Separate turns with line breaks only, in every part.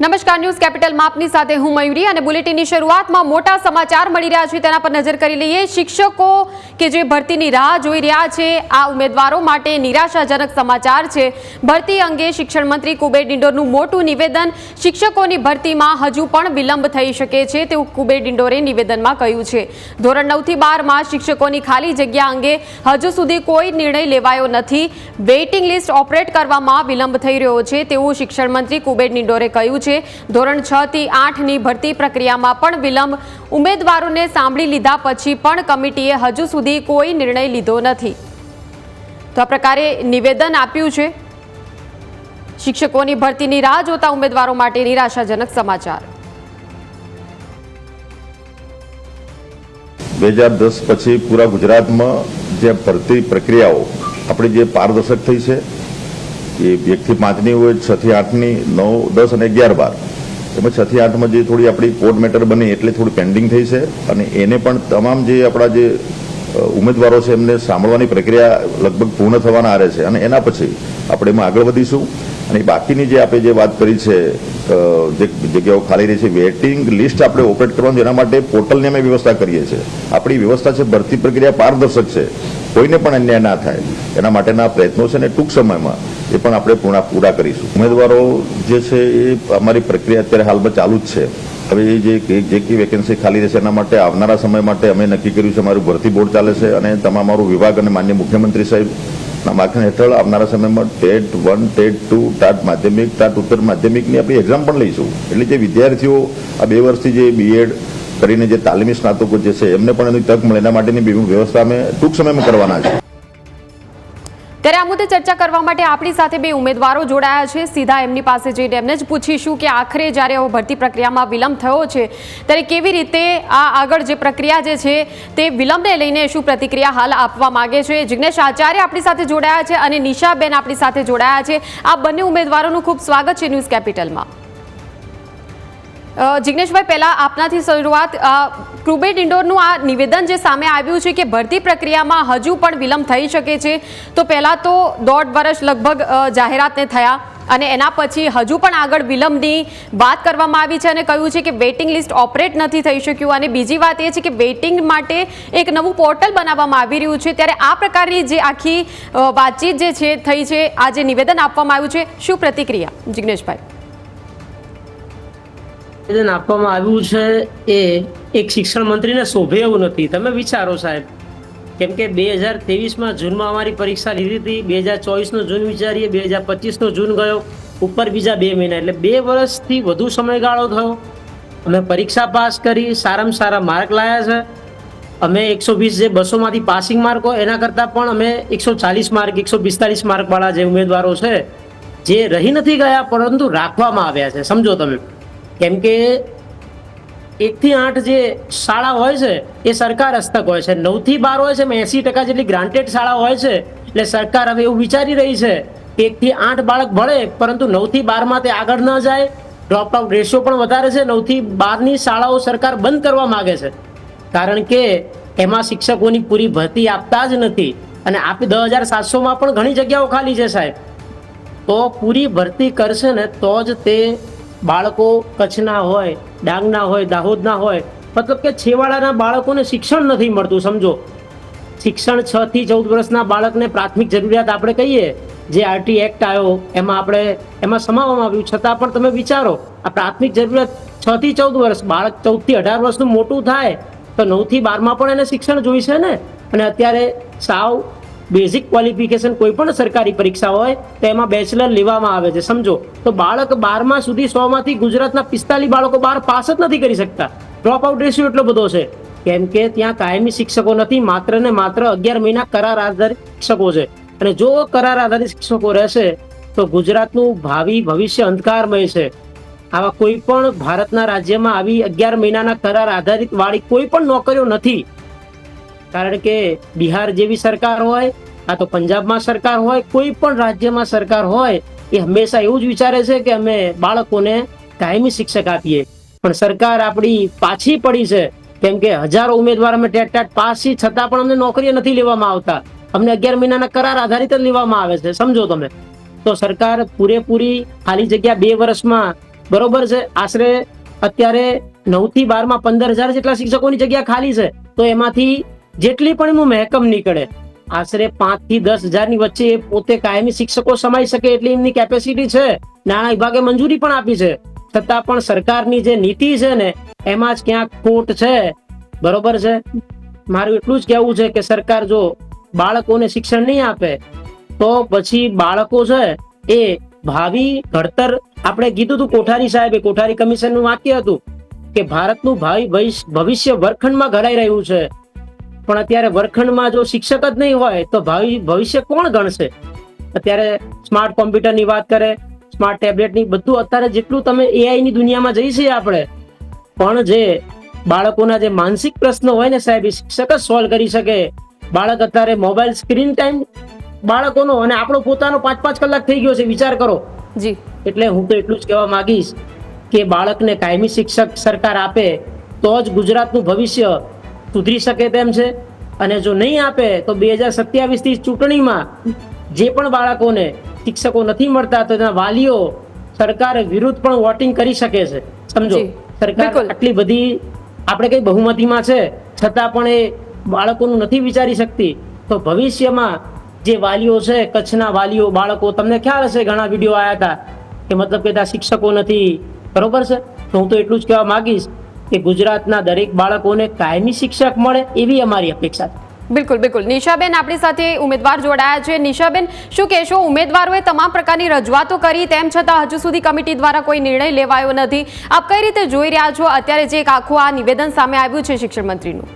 નમસ્કાર, ન્યૂઝ કેપિટલમાં આપની સાથે હું મયુરી અને બુલેટિનની શરૂઆતમાં મોટા સમાચાર મળી રહ્યા છે. તેના પર નજર કરી લઈએ. શિક્ષકો કે જે ભરતીની રાહ જોઈ રહ્યા છે, આ ઉમેદવારો માટે નિરાશાજનક સમાચાર છે. ભરતી અંગે શિક્ષણ મંત્રી કુબેર ડિંડોરનું મોટું નિવેદન, શિક્ષકોની ભરતીમાં હજુ પણ વિલંબ થઈ શકે છે તેવું કુબેર ડિંડોરે નિવેદનમાં કહ્યું છે. ધોરણ નવથી બારમાં શિક્ષકોની ખાલી જગ્યા અંગે હજુ સુધી કોઈ નિર્ણય લેવાયો નથી. વેઇટિંગ લિસ્ટ ઓપરેટ કરવામાં વિલંબ થઈ રહ્યો છે તેવું શિક્ષણ મંત્રી કુબેર ડિંડોરે કહ્યું છે. ધોરણ છ થી આઠની ભરતી પ્રક્રિયામાં પણ વિલંબ. ઉમેદવારોને સાંભળી લીધા પછી પણ કમિટીએ હજુ સુધી કોઈ નિર્ણય લીધો નથી. તો આ પ્રકારે નિવેદન આપ્યું છે. શિક્ષકોની ભરતીની રાહ જોતા ઉમેદવારો માટે નિરાશાજનક સમાચાર.
બે હજાર દસ પછી પૂરા ગુજરાતમાં જે ભરતી પ્રક્રિયાઓ, આપણી જે પારદર્શક થઈ છે એ એકથી પાંચની હોય, છથી આઠની, નવ, દસ અને અગિયાર બાર. એમાં છથી આઠમાં જે થોડી આપણી કોર્ટ મેટર બની, એટલે થોડી પેન્ડિંગ થઈ છે. અને એને પણ તમામ જે આપણા જે ઉમેદવારો છે એમને સાંભળવાની પ્રક્રિયા લગભગ પૂર્ણ થવાના આરે છે. અને એના પછી આપણે એમાં આગળ વધીશું. અને બાકીની જે આપણે જે વાત કરી છે જે જગ્યાઓ ખાલી રહી છે, વેટિંગ લિસ્ટ આપણે ઓપરેટ કરવાનું, એના માટે પોર્ટલની અમે વ્યવસ્થા કરીએ છીએ. આપણી વ્યવસ્થા છે, ભરતી પ્રક્રિયા પારદર્શક છે. કોઈને પણ અન્યાય ના થાય. એના માટેના પ્રયત્નો છે અને ટૂંક સમયમાં એ પણ આપણે પૂર્ણ પૂરા કરીશું. ઉમેદવારો જે છે, એ અમારી પ્રક્રિયા અત્યારે હાલમાં ચાલુ જ છે. હવે એ જે કઈ વેકેન્સી ખાલી રહેશે એના માટે આવનારા સમય માટે અમે નક્કી કર્યું છે અમારું ભરતી બોર્ડ ચાલે છે અને તમામ અમારું વિભાગ અને માન્ય મુખ્યમંત્રી સાહેબના માર્ગદર્શન હેઠળ આવનારા સમયમાં TET one TET two TAT માધ્યમિક ટાટ ઉત્તર માધ્યમિકની આપણે એક્ઝામ પણ લઈશું. એટલે જે વિદ્યાર્થીઓ આ બે વર્ષથી જે બીએડ કરીને જે તાલીમી સ્નાતકો જે છે, એમને પણ એની તક મળે. એના માટેની વ્યવસ્થા અમે ટૂંક સમયમાં કરવાના છે
ત્યારે આ મુદ્દે ચર્ચા કરવા માટે આપણી સાથે બે ઉમેદવારો જોડાયા છે. સીધા એમની પાસે જઈને એમને જ પૂછીશું કે આખરે જ્યારે હવે ભરતી પ્રક્રિયામાં વિલંબ થયો છે, ત્યારે કેવી રીતે આ આગળ જે પ્રક્રિયા જે છે તે વિલંબને લઈને શું પ્રતિક્રિયા હાલ આપવા માંગે છે? જિગ્નેશ, આચાર્ય આપણી સાથે જોડાયા છે અને નિશાબેન આપણી સાથે જોડાયા છે. આ બંને ઉમેદવારોનું ખૂબ સ્વાગત છે ન્યૂઝ કેપિટલમાં. જિજ્ઞેશભાઈ પહેલા આપનાથી શરૂઆત અ, ઇન્ડોરનું આ નિવેદન જે સામે આવ્યું છે કે ભરતી પ્રક્રિયામાં હજુ પણ વિલંબ થઈ શકે છે તો પહેલાં તો દોઢ વર્ષ લગભગ જાહેરાતને થયા અને એના પછી હજુ પણ આગળ વિલંબની વાત કરવામાં આવી છે અને કહ્યું છે કે વેઇટિંગ લિસ્ટ ઓપરેટ નથી થઈ શક્યું અને બીજી વાત એ છે કે વેઇટિંગ માટે એક નવું પોર્ટલ બનાવવામાં આવી રહ્યું છે. ત્યારે આ પ્રકારની જે આખી વાતચીત જે છે થઈ છે આ જે નિવેદન આપવામાં આવ્યું છે શું પ્રતિક્રિયા? જિગ્નેશભાઈ.
નિવેદન આપવામાં આવ્યું છે એ એક શિક્ષણ મંત્રીને શોભે એવું નથી. તમે વિચારો સાહેબ, કેમ કે બે હજાર ત્રેવીસમાં જૂનમાં અમારી પરીક્ષા લીધી હતી, બે હજાર ચોવીસનો જૂન વિચારીએ, બે હજાર પચીસનો જૂન ગયો, ઉપર બીજા બે મહિના. એટલે બે વર્ષથી વધુ સમયગાળો થયો. અમે પરીક્ષા પાસ કરી, સારામાં સારા માર્ક લાયા છે. અમે એકસો વીસ જે બસોમાંથી પાસિંગ માર્ક એના કરતાં પણ અમે એકસો ચાલીસ માર્ક, એકસો પિસ્તાલીસ માર્કવાળા જે ઉમેદવારો છે, જે રહી નથી ગયા, પરંતુ રાખવામાં આવ્યા છે. સમજો તમે. કેમ કે એકથી આઠ જે શાળા હોય છે, એ સરકાર હસ્તક હોય છે. નવથી બાર હોય છે એંસી ટકા જેટલી ગ્રાન્ટેડ શાળા હોય છે. એટલે સરકાર હવે એવું વિચારી રહી છે કે એકથી આઠ બાળક ભણે, પરંતુ નવથી બારમાં તે આગળ ન જાય. ડ્રોપ આઉટ રેશિયો પણ વધારે છે. નવથી બારની શાળાઓ સરકાર બંધ કરવા માંગે છે. કારણ કે એમાં શિક્ષકોની પૂરી ભરતી આપતા જ નથી. અને આપી દસ હજાર સાતસોમાં પણ ઘણી જગ્યાઓ ખાલી છે સાહેબ. તો પૂરી ભરતી કરશે ને, તો જ તે બાળકો કચ્છના હોય, ડાંગના હોય, દાહોદના હોય, મતલબ કે છેવાડાના બાળકોને શિક્ષણ નથી મળતું, સમજો. શિક્ષણ છ થી ચૌદ વર્ષના બાળકને પ્રાથમિક જરૂરિયાત આપણે કહીએ, જે આરટી એક્ટ આવ્યો, એમાં આપણે, એમાં સમાવવામાં આવ્યું, છતાં પણ તમે વિચારો, આ પ્રાથમિક જરૂરિયાત છ થી ચૌદ વર્ષ, બાળક ચૌદથી અઢાર વર્ષનું મોટું થાય, તો નવથી બારમાં પણ એને શિક્ષણ જોઈશે ને? અને અત્યારે સાવ બેઝિક ક્વોલિફિકેશન કોઈ પણ સરકારી પરીક્ષા હોય, તો એમાં બેચલર લેવામાં આવે છે. સમજો, તો બાળક બારમા સુધી સો માંથી ગુજરાતના પિસ્તાલીસ બાળકો બાર પાસ જ નથી કરી શકતા. ડ્રોપ આઉટ રેશિયો એટલો બધો છે. કેમ કે ત્યાં કાયમી શિક્ષકો નથી, માત્ર ને માત્ર અગિયાર મહિના કરાર આધારિત શિક્ષકો છે. અને જો કરાર આધારિત શિક્ષકો રહેશે, તો ગુજરાતનું ભાવિ ભવિષ્ય અંધકારમય છે. આવા કોઈ પણ ભારતના રાજ્યમાં આવી અગિયાર મહિનાના કરાર આધારિત વાળી કોઈ પણ નોકરીઓ નથી. કારણ કે બિહાર જેવી સરકાર હોય, આ તો પંજાબમાં સરકાર હોય, કોઈ પણ રાજ્યમાં સરકાર હોય, એ હંમેશા એવું જ વિચારે છે કે અમે બાળકોને કાયમી શિક્ષક આપીએ. પણ સરકાર આપણી પાછી પડી છે, કેમ કે હજારો ઉમેદવાર અમે ટેટ ટાટ પાસ છીએ, છતાં પણ અમને નોકરીએ નથી લેવામાં આવતા. અમને અગિયાર મહિનાના કરાર આધારિત જ લેવામાં આવે છે, સમજો તમે. તો સરકાર પૂરેપૂરી ખાલી જગ્યા બે વર્ષમાં, બરોબર છે, આશરે અત્યારે નવથી બારમાં પંદર હજાર જેટલા શિક્ષકોની જગ્યા ખાલી છે, તો એમાંથી જેટલી પણ એનું મહેકમ નીકળે, આશરે પાંચથી દસ હજારની વચ્ચે એ પોતે કાયમી શિક્ષકો સમાઈ શકે એટલી એમની કેપેસિટી છે. નાણાં વિભાગે મંજૂરી પણ આપી છે. છતાં પણ સરકારની જે નીતિ છે ને, એમાં જ ક્યાંક ખોટ છે. બરોબર છે? મારું એટલું જ કહેવું છે કે સરકાર જો બાળકોને શિક્ષણ નહીં આપે, તો પછી બાળકો છે એ ભાવિ ઘડતર, આપણે કીધું હતું કોઠારી સાહેબે, કોઠારી કમિશનનું વાક્ય હતું કે ભારતનું ભાવિ ભવિષ્ય- ભવિષ્ય વર્ગખંડમાં ઘડાઈ રહ્યું છે. પણ અત્યારે વર્ગખંડમાં જો શિક્ષક જ નહીં હોય તો ભાવિ ભવિષ્ય કોણ ગણશે? અત્યારે સ્માર્ટ કોમ્પ્યુટરની વાત કરે સ્માર્ટ ટેબ્લેટની બધું અત્યારે જેટલું તમે એઆઈ ની દુનિયામાં જઈ છીએ આપણે પણ જે બાળકોના જે માનસિક પ્રશ્નો હોય ને સાહેબ એ શિક્ષક જ સોલ્વ કરી શકે. બાળક અત્યારે મોબાઈલ સ્ક્રીન ટાઈમ બાળકોનો અને આપણો પોતાનો પાંચ પાંચ કલાક થઈ ગયો છે વિચાર કરો.
જી.
એટલે હું તો એટલું જ કહેવા માંગીશ કે બાળકને કાયમી શિક્ષક સરકાર આપે તો જ ગુજરાતનું ભવિષ્ય સુધરી શકે તેમ છે? અને જો નહીં આપે તો બે હજાર સત્યાવીસથી ચૂંટણીમાં જે પણ બાળકોને શિક્ષકો નથી મળતા તો તેના વાલીઓ સરકાર વિરુદ્ધ પણ વોટિંગ કરી શકે છે. સમજો? સરકાર આટલી બધી આપણે કઈ બહુમતીમાં છે છતાં પણ એ બાળકોનું નથી વિચારી શકતી. તો ભવિષ્યમાં જે વાલીઓ છે કચ્છના વાલીઓ બાળકો તમને ખ્યાલ હશે ઘણા વીડિયો આવ્યા હતા કે મતલબ કે ત્યાં શિક્ષકો નથી. બરોબર છે? તો હું તો એટલું જ કહેવા માંગીશ કે ગુજરાતના દરેક બાળકોને કાયમી શિક્ષક મળે એવી અમારી અપેક્ષા છે.
બિલકુલ બિલકુલ. નિશાબેન, આપણી સાથે ઉમેદવાર જોડાયા છે. નિશાબેન, શું કહેશો, ઉમેદવારોએ તમામ પ્રકારની રજૂઆતો કરી, તેમ છતાં હજુ સુધી કમિટી દ્વારા કોઈ નિર્ણય લેવાયો નથી. આપ કઈ રીતે જોઈ રહ્યા છો? અત્યારે જે એક આખું આ નિવેદન સામે આવ્યું છે શિક્ષણ મંત્રીનું.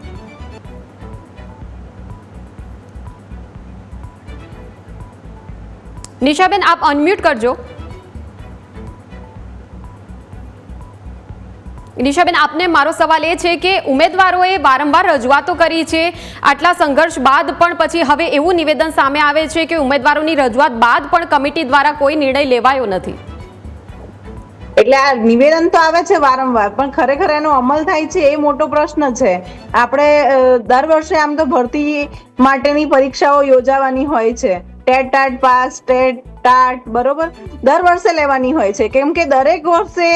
નિશાબેન, આપ અનમ્યુટ કરજો. નિશાબેન આપને મારો સવાલ એ છે કે ઉમેદવારોએ વારંવાર રજૂઆતો કરી છે, આટલા સંઘર્ષ બાદ પણ પછી હવે એવું નિવેદન સામે આવે છે કે ઉમેદવારોની રજૂઆત બાદ પણ કમિટી દ્વારા કોઈ નિર્ણય લેવાયો નથી?
એટલે આ નિવેદન તો આવે છે વારંવાર, પણ ખરેખર એનો અમલ થાય છે એ મોટો પ્રશ્ન છે. આપણે દર વર્ષે આમ તો ભરતી માટેની પરીક્ષાઓ યોજાવાની હોય છે. TET TAT pass, TET TAT, બરોબર? દર વર્ષે લેવાની હોય છે. કેમ કે દરેક વર્ષે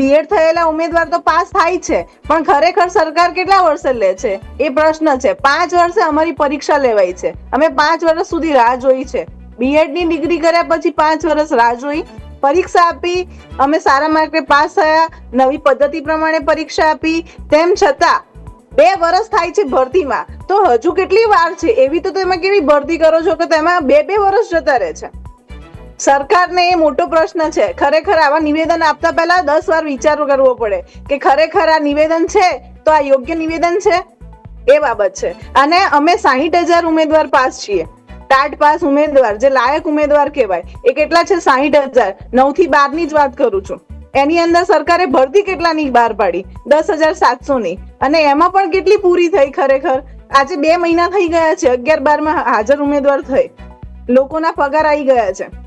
બીએડ થયેલા ઉમેદવાર તો પાસ થાય છે. પણ ખરેખર સરકાર કેટલા વર્ષે લે છે? એ પ્રશ્ન છે. પાંચ વર્ષે અમારી પરીક્ષા લેવાય છે. અમે પાંચ વર્ષ સુધી રાહ જોઈ છે. બીએડની ડિગ્રી કર્યા પછી પાંચ વર્ષ રાહ જોઈ. પરીક્ષા આપી, અમે સારા માર્કે પાસ થયા, નવી પદ્ધતિ પ્રમાણે પરીક્ષા આપી. તેમ છતાં, બે વર્ષ થાય છે ભરતીમાં. તો હજુ કેટલી વાર છે? એવી તો તમે કેવી ભરતી કરો છો કે તેમાં બે બે વર્ષ જતા રહે છે? સરકારને એ મોટો પ્રશ્ન છે. ખરેખર આવા નિવેદન આપતા પહેલા દસ વાર વિચાર કરવો પડે કે ખરેખર આ નિવેદન છે તો આ યોગ્ય નિવેદન છે? એ બાબત છે. અને અમે સાહીઠ હજાર ઉમેદવાર પાસ છીએ. ટાટ પાસ ઉમેદવાર, જે લાયક ઉમેદવાર કહેવાય, એ કેટલા છે? સાહીઠ હજાર. નવથી બારની જ વાત કરું છું. એની અંદર સરકારે ભરતી કેટલાની બહાર પાડી? દસ હજાર સાતસો ની અને એમાં પણ કેટલી પૂરી થઈ ખરેખર? આજે બે મહિના થઈ ગયા છે. અગિયાર બારમાં હાજર ઉમેદવાર થઈ. લોકોના પગાર આવી ગયા છે.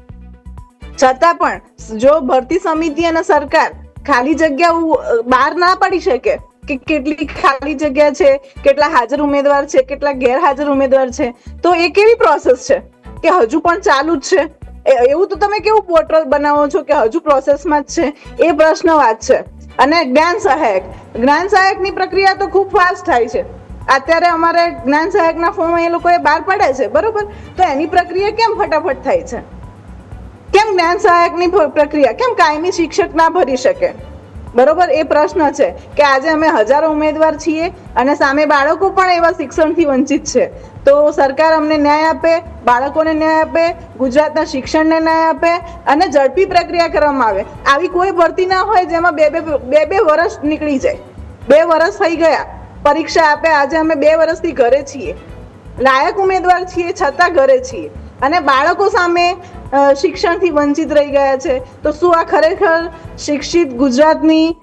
છતાં પણ જો ભરતી સમિતિ અને સરકાર ખાલી જગ્યા બહાર ના પાડી શકે, કે કેટલી ખાલી જગ્યા છે, કેટલા હાજર ઉમેદવાર છે, કેટલા ગેરહાજર ઉમેદવાર છે, તો એ કેવી પ્રોસેસ છે? કે હજુ પણ ચાલુ જ છે? એવું તો તમે કેવું પોર્ટલ બનાવો છો કે હજુ પ્રોસેસમાં જ છે? એ પ્રશ્ન વાત છે. અને જ્ઞાન સહાયક, જ્ઞાન સહાયકની પ્રક્રિયા તો ખૂબ ફાસ્ટ થાય છે. અત્યારે અમારે જ્ઞાન સહાયકના ફોર્મ એ લોકોએ બહાર પાડે છે, બરોબર? તો એની પ્રક્રિયા કેમ ફટાફટ થાય છે? કેમ જ્ઞાન સહાયકની પ્રક્રિયા? કેમ કાયમી શિક્ષક ના ભરી શકે? બરોબર? એ પ્રશ્ન છે કે આજે અમે હજારો ઉમેદવાર છીએ અને સામે બાળકો પણ એવા શિક્ષણથી વંચિત છે. તો સરકાર અમને ન્યાય આપે, બાળકોને ન્યાય આપે, ગુજરાતના શિક્ષણને ન્યાય આપે અને ઝડપી પ્રક્રિયા કરવામાં આવે. આવી કોઈ ભરતી ના હોય જેમાં બે બે બે બે વર્ષ નીકળી જાય. બે વર્ષ થઈ ગયા. પરીક્ષા આપે. આજે અમે બે વર્ષથી ઘરે છીએ. લાયક ઉમેદવાર છીએ છતાં ઘરે છીએ. અને બાળકો સામે શિક્ષણથી વંચિત રહી ગયા છે. તો શું આ ખરેખર શિક્ષિત ગુજરાતની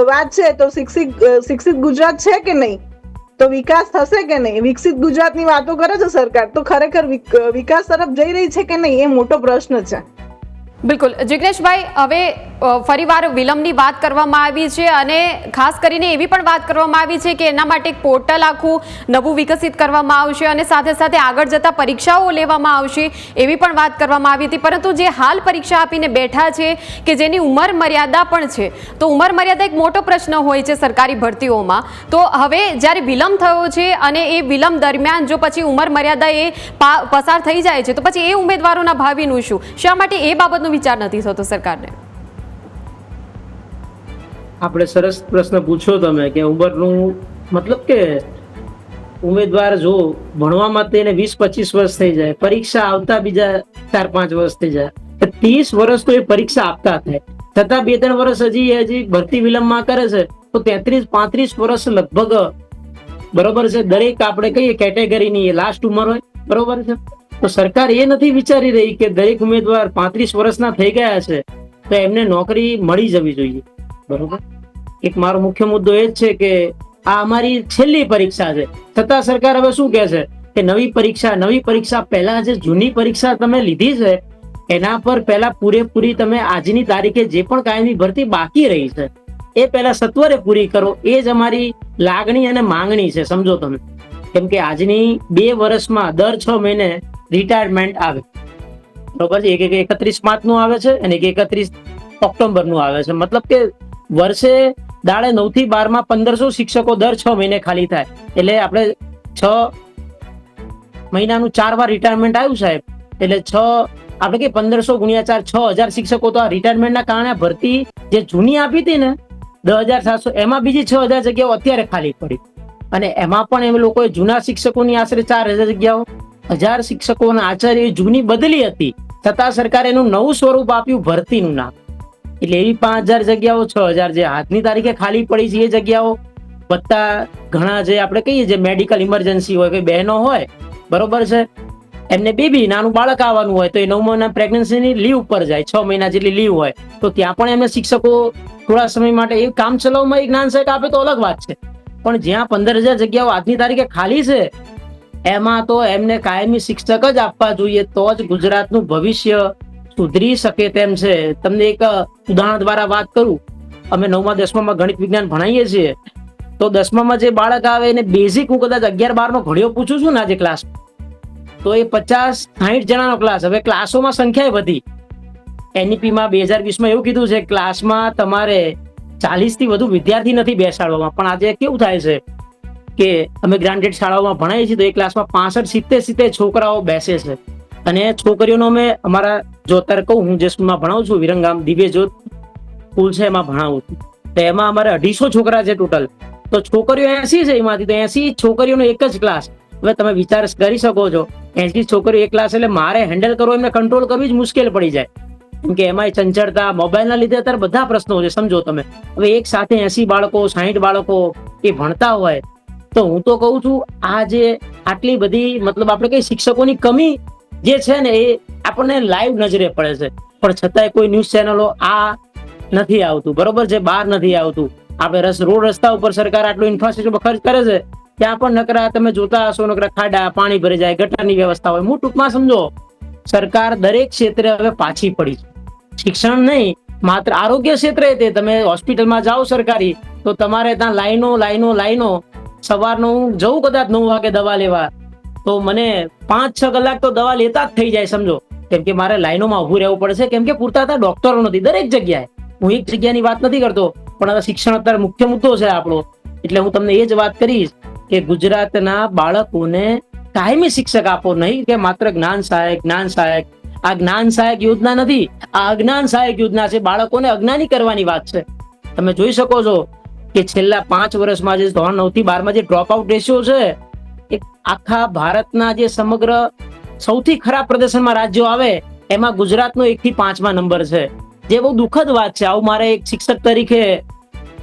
વાત છે? તો શિક્ષિત શિક્ષિત ગુજરાત છે કે નહીં? તો વિકાસ થશે કે નહીં? વિકસિત ગુજરાતની વાતો કરે છે સરકાર. તો ખરેખર વિક- વિકાસ તરફ જઈ રહી છે કે નહીં? એ મોટો પ્રશ્ન છે.
બિલકુલ. જિગ્નેશભાઈ, હવે ફરીવાર વિલંબની વાત કરવામાં આવી છે અને ખાસ કરીને એવી પણ વાત કરવામાં આવી છે કે એના માટે એક પોર્ટલ આખું નવું વિકસિત કરવામાં આવશે અને સાથે સાથે આગળ જતા પરીક્ષાઓ લેવામાં આવશે એવી પણ વાત કરવામાં આવી હતી. પરંતુ જે હાલ પરીક્ષા આપીને બેઠા છે કે જેની ઉંમર મર્યાદા પણ છે, તો ઉંમર મર્યાદા એક મોટો પ્રશ્ન હોય છે સરકારી ભરતીઓમાં. તો હવે જ્યારે વિલંબ થયો છે અને એ વિલંબ દરમિયાન જો પછી ઉંમર મર્યાદા એ પસાર થઈ જાય છે, તો પછી એ ઉમેદવારોના ભાવિનું શું? શા માટે એ બાબતનો વિચાર નથી થતો સરકારને?
આપણે સરસ પ્રશ્ન પૂછ્યો તમે કે ઉંમરનું મતલબ કે ઉમેદવાર જો ભણવામાં તેને વીસ પચીસ વર્ષ થઈ જાય, પરીક્ષા આવતા બીજા ચાર પાંચ વર્ષ થઈ જાય ત્રીસ વર્ષ તો એ પરીક્ષા આપતા થાય. છતાં બે ત્રણ વર્ષ હજી હજી ભરતી વિલંબમાં કરે છે, તો તેત્રીસ પાંત્રીસ વર્ષ લગભગ બરોબર છે. દરેક આપણે કહીએ કેટેગરીની લાસ્ટ ઉંમર હોય, બરોબર છે? તો સરકાર એ નથી વિચારી રહી કે દરેક ઉમેદવાર પાંત્રીસ વર્ષના થઈ ગયા છે, તો એમને નોકરી મળી જવી જોઈએ. બરોબર? એક મારો મુખ્ય મુદ્દો એ જ છે કે આ અમારી છેલ્લી પરીક્ષા છે. છતાં સરકાર હવે શું કહે છે કે નવી પરીક્ષા નવી પરીક્ષા પહેલા જે જૂની પરીક્ષા તમે લીધી છે, એના પર પહેલા પૂરેપૂરી તમે આજની તારીખે જે પણ કાયમી ભરતી બાકી રહી છે, એ પહેલા સત્વરે પૂરી કરો. એ જ અમારી લાગણી અને માંગણી છે, સમજો તમે. કેમ કે આજની બે વર્ષમાં દર છ મહિને રિટાયરમેન્ટ આવે. બરોબર છે? એક એક એકત્રીસ માર્ચનું આવે છે અને એક એકત્રીસ ઓક્ટોબરનું આવે છે. મતલબ કે વર્ષે દાડે નવથી બારમાં પંદરસો શિક્ષકો દર છ મહિને ખાલી થાય. એટલે આપણે છ મહિનાનું ચાર વાર રિટાયરમેન્ટ આવ્યું સાહેબ. એટલે છ, આપણે કે પંદરસો ગુણ્યા ચાર, છ હજાર શિક્ષકો તો આ રિટાયરમેન્ટના કારણે ભરતી જે જૂની આપી હતી ને, દસ હજાર સાતસો, એમાં બીજી છ હજાર જગ્યાઓ અત્યારે ખાલી પડી. અને એમાં પણ એમ લોકોએ જૂના શિક્ષકોની આશરે ચાર હજાર જગ્યાઓ, હજાર શિક્ષકોના આચાર્ય જૂની બદલી હતી. છતાં સરકારે એનું નવું સ્વરૂપ આપ્યું, ભરતીનું નામ. એટલે એવી પાંચ હજાર જગ્યાઓ, છ હજાર જે હાથની તારીખે ખાલી પડી છે એ જગ્યાઓ. વત્તા ઘણા જે આપણે કહીએ જે મેડિકલ ઇમરજન્સી હોય કે બહેનો હોય, બરોબર છે? એમને બેબી નાનું બાળક આવવાનું હોય, તો એ નવ મહિના પ્રેગ્નન્સીની લીવ ઉપર જાય, છ મહિના જેટલી લીવ હોય. તો ત્યાં પણ એમને શિક્ષકો થોડા સમય માટે એ કામ ચલાવવામાં એક જ્ઞાન સહાયક આપે તો અલગ વાત છે. પણ જ્યાં પંદર હજાર જગ્યાઓ આજની તારીખે ખાલી છે, એમાં તો એમને કાયમી શિક્ષક જ આપવા જોઈએ, તો જ ગુજરાતનું ભવિષ્ય સુધરી શકે તેમ છે. તમને એક ઉદાહરણ દ્વારા વાત કરું. અમે નવમા, દસમામાં ગણિત વિજ્ઞાન ભણાવીએ છીએ. તો દસમામાં જે બાળક આવે એને બેઝિક હું કદાચ અગિયાર બાર નો ઘડિયો પૂછું છું ને આજે ક્લાસ તો એ પચાસ, સાહીઠ જણાનો ક્લાસ હવે ક્લાસોમાં સંખ્યા વધી એનઈપીમાં બે હજાર વીસમાં એવું કીધું છે ક્લાસમાં તમારે ચાલીસથી વધુ વિદ્યાર્થી નથી બેસાડવામાં. પણ આજે કેવું થાય છે કે અમે ગ્રાન્ટેડ શાળાઓમાં ભણાવીએ છીએ તો એ ક્લાસમાં પાસઠ, સિત્તેર સિત્તેર છોકરાઓ બેસે છે. અને છોકરીઓનો અમે અમારા જો અત્યારે કહું, હું જે સ્કૂલમાં ભણાવું છું, વિરંગામ દિવ્ય જ્યોત સ્કૂલ છે, એમાં ભણાવું છું. તો એમાં અમારે અઢીસો છોકરા છે ટોટલ તો છોકરીઓ એસી છે એમાંથી, તો એસી છોકરીઓનો એક જ ક્લાસ હવે તમે વિચાર કરી શકો છો, એસી છોકરીઓ એક ક્લાસ એટલે મારે હેન્ડલ કરવો, એમને કંટ્રોલ કરવી જ મુશ્કેલ પડી જાય. કેમ કે એમાં ચંચળતા મોબાઈલના લીધે અત્યારે બધા પ્રશ્નો છે, સમજો તમે. હવે એક સાથે એસી બાળકો સાહીઠ બાળકો એ ભણતા હોય, તો હું તો કહું છું, આ જે આટલી બધી, મતલબ આપણે કઈ શિક્ષકોની કમી જે છે ને એ આપણને લાઈવ નજરે પડે છે. પણ છતાંય કોઈ ન્યૂઝ ચેનલો આ નથી આવતું. બરોબર જે બહાર નથી આવતું. આપણે રસ, રોડ રસ્તા ઉપર સરકાર આટલું ઇન્ફ્રાસ્ટ્રક્ચર ખર્ચ કરે છે, ત્યાં પણ નકરા તમે જોતા હશો, નકરા ખાડા, પાણી ભરી જાય, ગટરની વ્યવસ્થા હોય. હું ટૂંકમાં સમજો, સરકાર દરેક ક્ષેત્રે હવે પાછી પડી છે. શિક્ષણ નહીં, માત્ર આરોગ્ય ક્ષેત્રે તે. તમે હોસ્પિટલમાં જાઓ સરકારી, તો તમારે ત્યાં લાઈનો લાઈનો લાઈનો. સવારનો હું જવું કદાચ નવ વાગે દવા લેવા. તો મને પાંચ, છ કલાક તો દવા લેતા જ થઈ જાય, સમજો. કેમ કે મારે લાઈનોમાં ઉભું રહેવું પડે કેમ કે પૂરતા હતા ડોક્ટરો નથી દરેક જગ્યાએ. હું એક જગ્યાની વાત નથી કરતો, પણ શિક્ષણ અત્યારે મુખ્ય મુદ્દો છે આપણો. એટલે હું તમને એ જ વાત કરીશ કે ગુજરાતના બાળકોને કાયમી શિક્ષક આપો. નહીં કે માત્ર જ્ઞાન સહાયક જ્ઞાન સહાયક. આ જ્ઞાન સહાયક યોજના નથી. આ અજ્ઞાન સહાયક યોજના છે. બાળકોને અજ્ઞાની કરવાની વાત છે. તમે જોઈ શકો છો કે છેલ્લા પાંચ વર્ષમાં જે ધોરણ નવથી બારમાં જે ડ્રોપ આઉટ રેશિયો છે એ આખા ભારતના જે સમગ્ર સૌથી ખરાબ પ્રદર્શનમાં રાજ્યો આવે, એમાં ગુજરાતનો એક થી પાંચમા નંબર છે. જે બહુ દુઃખદ વાત છે. આવું મારે એક શિક્ષક તરીકે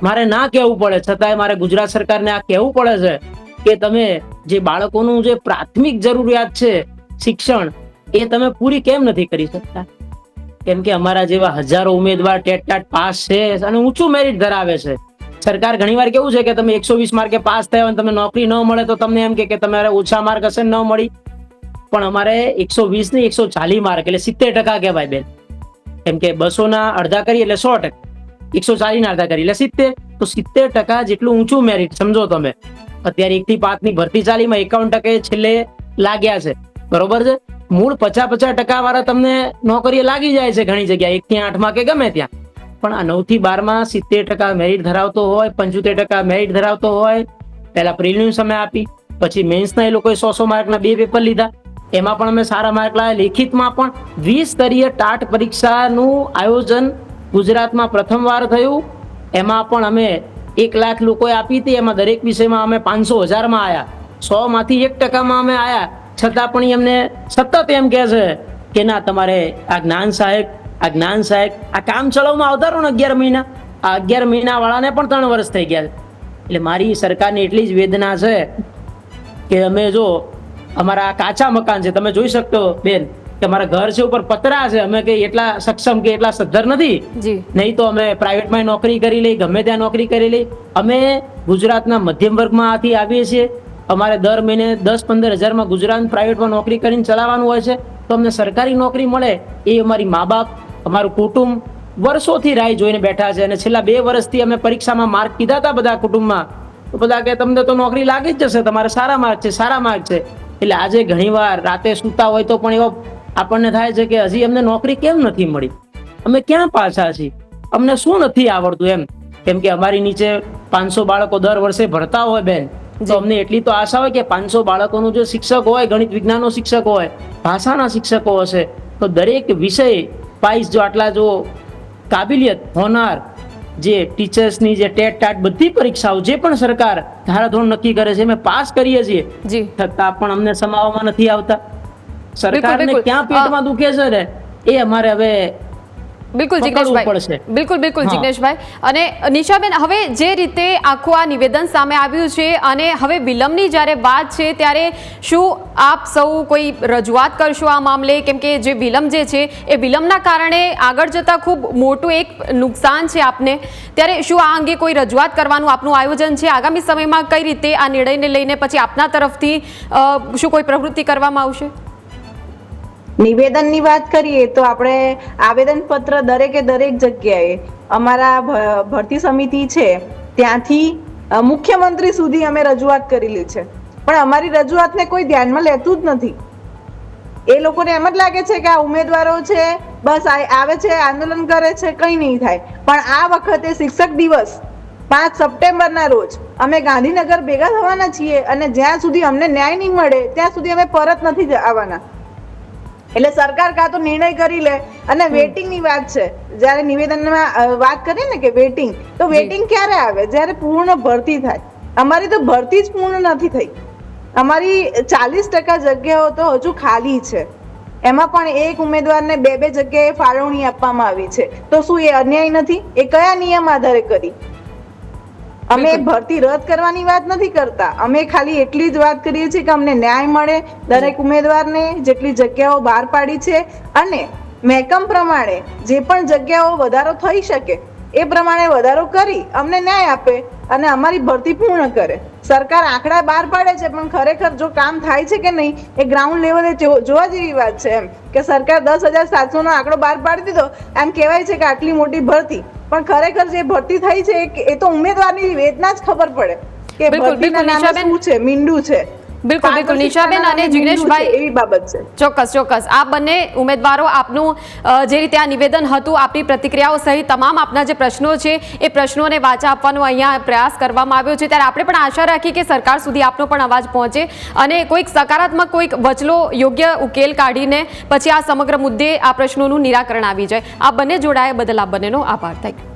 મારે ના કહેવું પડે, છતાંય મારે ગુજરાત સરકારને આ કહેવું પડે છે કે તમે જે બાળકોનું જે પ્રાથમિક જરૂરિયાત છે શિક્ષણ, એ તમે પૂરી કેમ નથી કરી શકતા? કેમ કે અમારા જેવા હજારો ઉમેદવાર ટેટ ટાટ પાસ છે અને ઊંચું મેરિટ ધરાવે છે. સરકાર ઘણીવાર કેવું છે કે તમે એકસો વીસ માર્કે પાસ થયા હોય તમને નોકરી ન મળે તો તમને એમ કે તમારે ઓછા માર્ક હશે ન મળી. પણ અમારે એકસો વીસ ને એકસો ચાલીસ માર્ક, એટલે સિત્તેર ટકા કહેવાય બેન. કેમ કે બસો ના અડધા કરી, એટલે સો ટકા. એકસો ચાલીસ ના અડધા કરી, એટલે સિત્તેર. તો સિત્તેર ટકા જેટલું ઊંચું મેરિટ સમજો તમે. અત્યારે એક થી પાંચની ભરતી ચાલીમાં એકાવન ટકા છેલ્લે લાગ્યા છે. બરોબર છે? મૂળ પચાસ પચાસ ટકા વાળા તમને નોકરીએ લાગી જાય છે ઘણી જગ્યાએ. એક થી આઠમાં કે ગમે ત્યાં. પણ આ નવથી બારમાં સિત્તેર ટકા મેરિટ ધરાવતો હોય, પંચોતેર ટકા મેરિટ ધરાવતો હોય, પહેલા પ્રિલિમ્સ અમે આપી. પછી મેન્સના એ લોકોએ સો સો માર્કના બે પેપર લીધા. એમાં પણ અમે સારા માર્ક લાવ્યા લેખિતમાં પણ દ્વિસ્તરીય ટાટ પરીક્ષાનું આયોજન ગુજરાતમાં પ્રથમવાર થયું. એમાં પણ અમે એક લાખ લોકોએ આપી હતી. એમાં દરેક વિષયમાં અમે પાંચસો હજારમાં આવ્યા સો માંથી એક ટકામાં અમે આવ્યા છતાં પણ એમને સતત એમ કહે છે કે ના, તમારે આ જ્ઞાન સાહેબ આ જ્ઞાન સાહેબ આ કામ ચલાવમાં આવતા ને અગિયાર મહિના. આ અગિયાર મહિનાવાળાને પણ ત્રણ વર્ષ થઈ ગયા એટલે મારી સરકારની એટલી જ વેદના છે કે અમે જો અમારા કાચા મકાન છે તમે જોઈ શકતો બેન કે અમારા ઘર છે ઉપર પતરા છે અમે કઈ એટલા સક્ષમ કે એટલા સદ્ધર નથી? નહીં તો અમે પ્રાઇવેટમાં નોકરી કરી લઈ ગમે ત્યાં નોકરી કરી લઈ અમે ગુજરાતના મધ્યમ વર્ગમાં આથી આવીએ છીએ. અમારે દર મહિને દસ પંદર હજારમાં ગુજરાત પ્રાઇવેટમાં નોકરી કરીને ચલાવવાનું હોય છે. તો અમને સરકારી નોકરી મળે એ અમારી મા બાપ અમારું કુટુંબ વર્ષોથી રાહ જોઈને બેઠા છે અને છેલ્લા બે વર્ષથી અમે પરીક્ષામાં માર્ક કીધા હતા બધા કુટુંબમાં. તો બધા કે તમને તો નોકરી લાગી જ જશે તમારે સારા માર્ક છે સારા માર્ક છે. એટલે આજે ઘણીવાર રાતે સૂતા હોય તો પણ એવો આપણને થાય છે કે હજી અમને નોકરી કેમ નથી મળી? અમે ક્યાં પાછા છીએ? અમને શું નથી આવડતું એમ? કેમ કે અમારી નીચે પાંચસો બાળકો દર વર્ષે ભણતા હોય બેન. તો અમને એટલી તો આશા હોય કે પાંચસો બાળકોનું જો શિક્ષક હોય ગણિત વિજ્ઞાનનો શિક્ષક હોય ભાષાના શિક્ષકો હશે તો દરેક વિષય પાઇસ જો આટલા જો કાબિલિયત હોનાર જે ટીચર્સની જે ટેટ ટાટ બધી પરીક્ષાઓ જે પણ સરકાર ધારાધોરણ નક્કી કરે છે અમે પાસ કરીએ છીએ. છતાં પણ અમને સમાવવામાં નથી આવતા. સરકારને. ક્યાં પેટમાં દુખે છે ને? એ અમારે હવે
બિલકુલ જિગ્નેશભાઈ. બિલકુલ બિલકુલ. જિગ્નેશભાઈ. અને નિશાબેન હવે જે રીતે આખું આ નિવેદન સામે આવ્યું છે અને હવે વિલંબની જ્યારે વાત છે ત્યારે શું આપ સૌ કોઈ રજૂઆત કરશો આ મામલે? કેમ કે જે વિલંબ જે છે એ વિલંબના કારણે આગળ જતાં ખૂબ મોટું એક નુકસાન છે આપને. ત્યારે શું આ અંગે કોઈ રજૂઆત કરવાનું આપનું આયોજન છે? આગામી સમયમાં કઈ રીતે આ નિર્ણયને લઈને પછી આપના તરફથી શું કોઈ પ્રવૃત્તિ કરવામાં આવશે?
નિવેદનની વાત કરીએ તો આપણે આવેદન પત્ર દરેકે દરેક જગ્યાએ અમારા ભરતી સમિતિ છે, ત્યાંથી મુખ્યમંત્રી સુધી અમે રજૂઆત કરેલી છે. પણ અમારી રજૂઆતને કોઈ ધ્યાનમાં લેતું જ નથી. એ લોકોને એમ જ લાગે છે કે આ ઉમેદવારો છે, બસ આવે છે, આંદોલન કરે છે, કંઈ નહીં થાય. પણ આ વખતે શિક્ષક દિવસ, પાંચ સપ્ટેમ્બરના રોજ, અમે ગાંધીનગર ભેગા થવાના છીએ અને જ્યાં સુધી અમને ન્યાય નહીં મળે, ત્યાં સુધી અમે પરત નથી આવવાના. એટલે સરકાર કાં તો નિર્ણય કરી લે. અને વેટિંગની વાત છે. જ્યારે નિવેદનમાં વાત કરીએ ને કે વેટિંગ તો વેટિંગ ક્યારે આવે? જ્યારે પૂર્ણ ભરતી થાય. અમારી તો ભરતી જ પૂર્ણ નથી થઈ. અમારી ચાલીસ ટકા જગ્યાઓ તો હજુ ખાલી છે. એમાં પણ એક ઉમેદવારને બે બે જગ્યાએ ફાળવણી આપવામાં આવી છે. તો શું એ અન્યાય નથી? એ કયા નિયમ આધારે કરી? અમે ભરતી રદ કરવાની વાત નથી કરતા. અમે ખાલી એટલી જ વાત કરીએ છીએ કે અમને ન્યાય મળે દરેક ઉમેદવારને જેટલી જગ્યાઓ બહાર પાડી છે અને મહેકમ પ્રમાણે જે પણ જગ્યાઓ વધારો થઈ શકે એ પ્રમાણે વધારો કરી અમને ન્યાય આપે અને અમારી ભરતી પૂર્ણ કરે. સરકાર આંકડા બહાર પાડે છે પણ ખરેખર જો કામ થાય છે કે નહીં એ ગ્રાઉન્ડ લેવલે જોવા જેવી વાત છે એમ. કે સરકાર દસ હજાર સાતસો નો આંકડો બહાર પાડી દીધો એમ કહેવાય છે કે આટલી મોટી ભરતી પણ ખરેખર જે ભરતી થઈ છે એ- તો ઉમેદવારની વેદના જ ખબર પડે કે ભરતીના નામે શું છે મીંડું છે.
બિલકુલ, બિલકુલ, નિશાબેન અને જિગ્નેશભાઈ.
એવી બાબત છે.
ચોક્કસ ચોક્કસ. આ બંને ઉમેદવારો આપનું જે રીતે આ નિવેદન હતું આપની પ્રતિક્રિયાઓ સહિત તમામ આપના જે પ્રશ્નો છે એ પ્રશ્નોને વાચા આપવાનો અહીંયા પ્રયાસ કરવામાં આવ્યો છે. ત્યારે આપણે પણ આશા રાખીએ કે સરકાર સુધી આપનો પણ અવાજ પહોંચે અને કોઈક સકારાત્મક કોઈક વચલો યોગ્ય ઉકેલ કાઢીને પછી આ સમગ્ર મુદ્દે આ પ્રશ્નોનું નિરાકરણ આવી જાય. આ બંને જોડાયા બદલ આ બંનેનો આભાર. Thank you